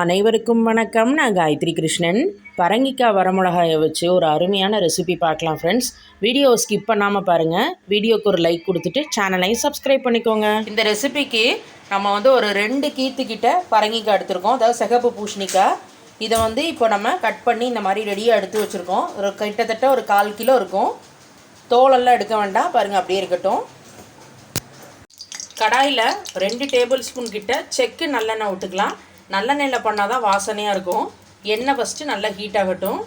அனைவருக்கும் வணக்கம். நான் காயத்ரி கிருஷ்ணன். பரங்கிக்காய் வரமிளகாயை வச்சு ஒரு அருமையான ரெசிபி பார்க்கலாம் ஃப்ரெண்ட்ஸ் வீடியோவை ஸ்கிப் பண்ணாமல் பாருங்கள் வீடியோக்கு ஒரு லைக் கொடுத்துட்டு சேனலையும் சப்ஸ்கிரைப் பண்ணிக்கோங்க. இந்த ரெசிபிக்கு நம்ம வந்து ஒரு ரெண்டு கீத்துக்கிட்ட பரங்கிக்காய் எடுத்திருக்கோம். அதாவது சிகப்பு பூஷணிக்காய் இதை வந்து இப்போ நம்ம கட் பண்ணி இந்த மாதிரி ரெடியாக எடுத்து வச்சுருக்கோம். ஒரு கிட்டத்தட்ட ஒரு கால் கிலோ இருக்கும். தோலெல்லாம் எடுக்க வேண்டாம். பாருங்கள் அப்படியே இருக்கட்டும். கடாயில் ரெண்டு டேபிள் ஸ்பூன் கிட்ட செக்கு நல்லெண்ணெய் விட்டுக்கலாம் நல்லெண்ணெயில் பண்ணால் தான் வாசனையாக இருக்கும். எண்ணெய் ஃபஸ்ட்டு நல்லா ஹீட் ஆகட்டும்.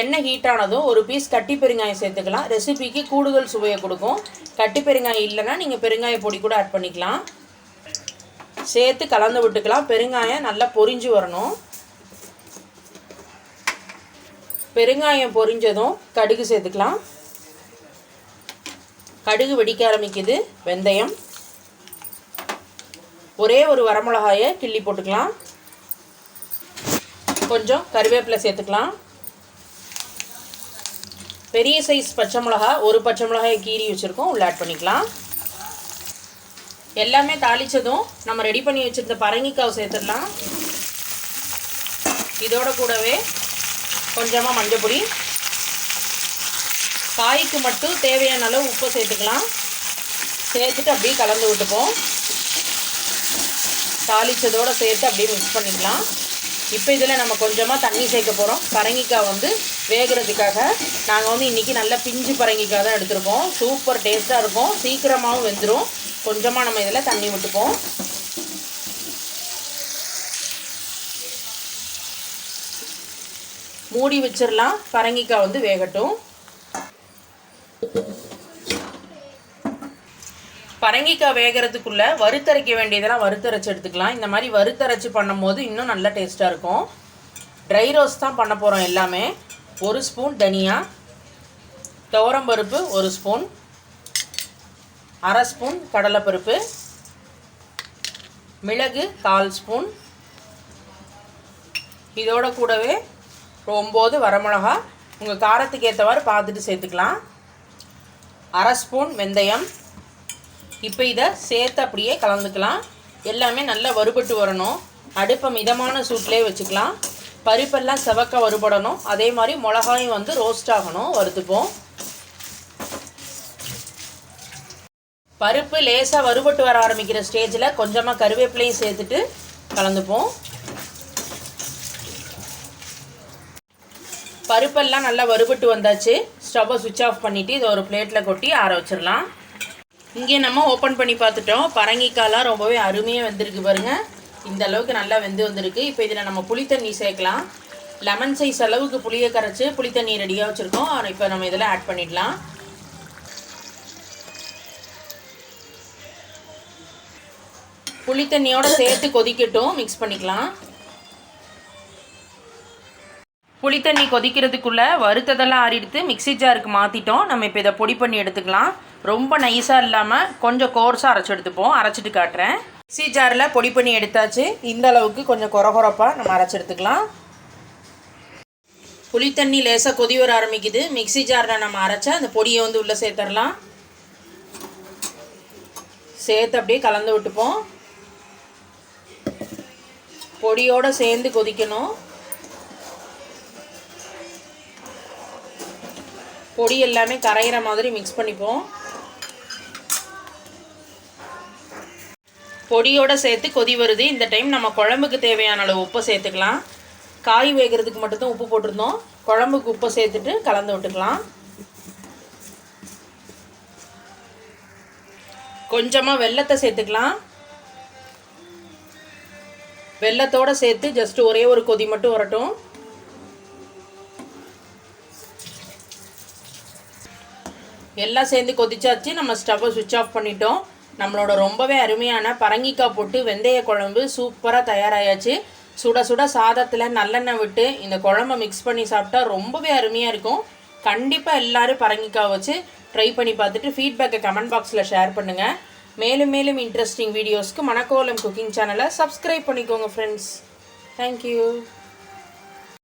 எண்ணெய் ஹீட் ஆனதும் ஒரு பீஸ் கட்டி பெருங்காயம் சேர்த்துக்கலாம். ரெசிபிக்கு கூடுதல் சுவையை கொடுக்கும். கட்டி பெருங்காயம் இல்லைன்னா நீங்கள் பெருங்காய பொடி கூட ஆட் பண்ணிக்கலாம். சேர்த்து கலந்து விட்டுக்கலாம். பெருங்காயம் நல்லா பொரிஞ்சு வரணும். பெருங்காயம் பொரிஞ்சதும் கடுகு சேர்த்துக்கலாம். கடுகு வெடிக்க ஆரம்பிக்குது. வெந்தயம். ஒரே ஒரு வரமிளகாயை கிள்ளி போட்டுக்கலாம். கொஞ்சம் கருவேப்பிலை சேர்த்துக்கலாம். பெரிய சைஸ் பச்சை மிளகா ஒரு பச்சை மிளகாயை கீறி வச்சுருக்கோம். உள்ள ஆட் பண்ணிக்கலாம். எல்லாமே தாளித்ததும் நம்ம ரெடி பண்ணி வச்சுருந்த பரங்கிக்காவை சேர்த்துடலாம். இதோட கூடவே கொஞ்சமாக மஞ்சள் பொடி காய்க்கு மட்டும் தேவையான அளவு உப்பு சேர்த்துக்கலாம். சேர்த்துட்டு அப்படியே கலந்து விட்டுப்போம். தாளித்ததோடு சேர்த்து அப்படியே மிக்ஸ் பண்ணிக்கலாம். இப்போ இதில் நம்ம கொஞ்சமாக தண்ணி சேர்க்க போகிறோம் பரங்கிக்காய் வந்து வேகிறதுக்காக நாங்கள் வந்து இன்றைக்கி நல்லா பிஞ்சு பரங்கிக்காய் தான் எடுத்துருக்கோம். சூப்பர் டேஸ்ட்டாக இருக்கும். சீக்கிரமாகவும் வெந்துடும் கொஞ்சமாக நம்ம இதில் தண்ணி விட்டுப்போம். மூடி வச்சிடலாம் பரங்கிக்காய் வந்து வேகட்டும். பரங்கிக்காய் வேகிறதுக்குள்ளே வறுத்தரைக்க வேண்டியதெல்லாம் வறுத்தரைச்சி எடுத்துக்கலாம். இந்த மாதிரி வறுத்தரைச்சி பண்ணும்போது இன்னும் நல்ல டேஸ்ட்டாக இருக்கும். ட்ரை ரோஸ் தான் பண்ண போகிறோம் எல்லாமே. ஒரு ஸ்பூன் தனியா. துவரம்பருப்பு ஒரு ஸ்பூன். அரை ஸ்பூன் கடலைப்பருப்பு மிளகு கால் ஸ்பூன். இதோட கூடவே ஒம்பது வரமிளகா. உங்கள் காரத்துக்கு ஏற்றவாறு பார்த்துட்டு சேர்த்துக்கலாம். அரை ஸ்பூன் வெந்தயம். இப்போ இதை சேர்த்து அப்படியே கலந்துக்கலாம். எல்லாமே நல்லா வறுபட்டு வரணும். அடுப்பை மிதமான சூட்லேயே வச்சுக்கலாம். பருப்பெல்லாம் செவக்க வறுபடணும். அதே மாதிரி மிளகாயும் வந்து ரோஸ்ட் ஆகணும். வறுத்துப்போம். பருப்பு லேசாக வறுபட்டு வர ஆரம்பிக்கிற ஸ்டேஜில் கொஞ்சமாக கருவேப்பிலையும் சேர்த்துட்டு கலந்துப்போம். பருப்பெல்லாம் நல்லா வறுபட்டு வந்தாச்சு. ஸ்டவ்வை சுவிட்ச் ஆஃப் பண்ணிவிட்டு இதை ஒரு பிளேட்டில் கொட்டி ஆற வச்சிடலாம் இங்கே நம்ம ஓப்பன் பண்ணி பார்த்துட்டோம். பரங்கிக்காய்லாம் ரொம்பவே அருமையாக வெந்திருக்கு பாருங்கள் இந்த அளவுக்கு நல்லா வெந்து வந்திருக்கு. இப்போ இதில் நம்ம புளித்தண்ணி சேர்க்கலாம். லெமன் சைஸ் அளவுக்கு புளியை கரைச்சி புளித்தண்ணி ரெடியாக வச்சுருக்கோம். இப்போ நம்ம இதில் ஆட் பண்ணிடலாம். புளித்தண்ணியோடு சேர்த்து கொதிக்கட்டும். மிக்ஸ் பண்ணிக்கலாம். புளித்தண்ணி கொதிக்கிறதுக்குள்ளே வறுத்ததெல்லாம் ஆறிடுத்து மிக்சி ஜாருக்கு மாற்றிட்டோம் நம்ம இப்போ இதை பொடி பண்ணி எடுத்துக்கலாம். ரொம்ப நைஸாக இல்லாமல் கொஞ்சம் கோர்ஸாக அரைச்சி எடுத்துப்போம். அரைச்சிட்டு காட்டுறேன். மிக்சி ஜாரில் பொடி பண்ணி எடுத்தாச்சு. இந்த அளவுக்கு கொஞ்சம் குறகுறப்பாக நம்ம அரைச்சி எடுத்துக்கலாம். புளித்தண்ணி லேசாக கொதி வர ஆரம்பிக்குது. மிக்சி ஜாரில் நம்ம அரைச்சா அந்த பொடியை வந்து உள்ளே சேர்த்துடலாம் சேர்த்து அப்படியே கலந்து விட்டுப்போம். பொடியோடு சேர்ந்து கொதிக்கணும். பொடி எல்லாமே கரையிற மாதிரி மிக்ஸ் பண்ணிப்போம். பொடியோடு சேர்த்து கொதி வருது. இந்த டைம் நம்ம குழம்புக்கு தேவையான அளவு உப்பை சேர்த்துக்கலாம். காய் வேகிறதுக்கு மட்டும்தான் உப்பு போட்டிருந்தோம். குழம்புக்கு உப்பை சேர்த்துட்டு கலந்து விட்டுக்கலாம். கொஞ்சமாக வெள்ளத்தை சேர்த்துக்கலாம். வெள்ளத்தோடு சேர்த்து ஜஸ்ட் ஒரே ஒரு கொதி மட்டும் வரட்டும். எல்லாம் சேர்ந்து கொதிச்சாச்சு. நம்ம ஸ்டவ்வை சுவிட்ச் ஆஃப் பண்ணிட்டோம். நம்மளோட ரொம்பவே அருமையான பரங்கிக்காய் போட்டு வெந்தய குழம்பு சூப்பராக தயாராகியாச்சு சுட சுட சாதத்தில் நல்லெண்ணெய் விட்டு இந்த குழம்பை மிக்ஸ் பண்ணி சாப்பிட்டா ரொம்பவே அருமையாக இருக்கும். கண்டிப்பாக எல்லோரும் பரங்கிக்காய் வச்சு ட்ரை பண்ணி பார்த்துட்டு ஃபீட்பேக்கை கமெண்ட் பாக்ஸில் ஷேர் பண்ணுங்கள் மேலும் மேலும் இன்ட்ரெஸ்டிங் வீடியோஸ்க்கு மணக்கோலம் குக்கிங் சேனலை சப்ஸ்கிரைப் பண்ணிக்கோங்க ஃப்ரெண்ட்ஸ் தேங்க்யூ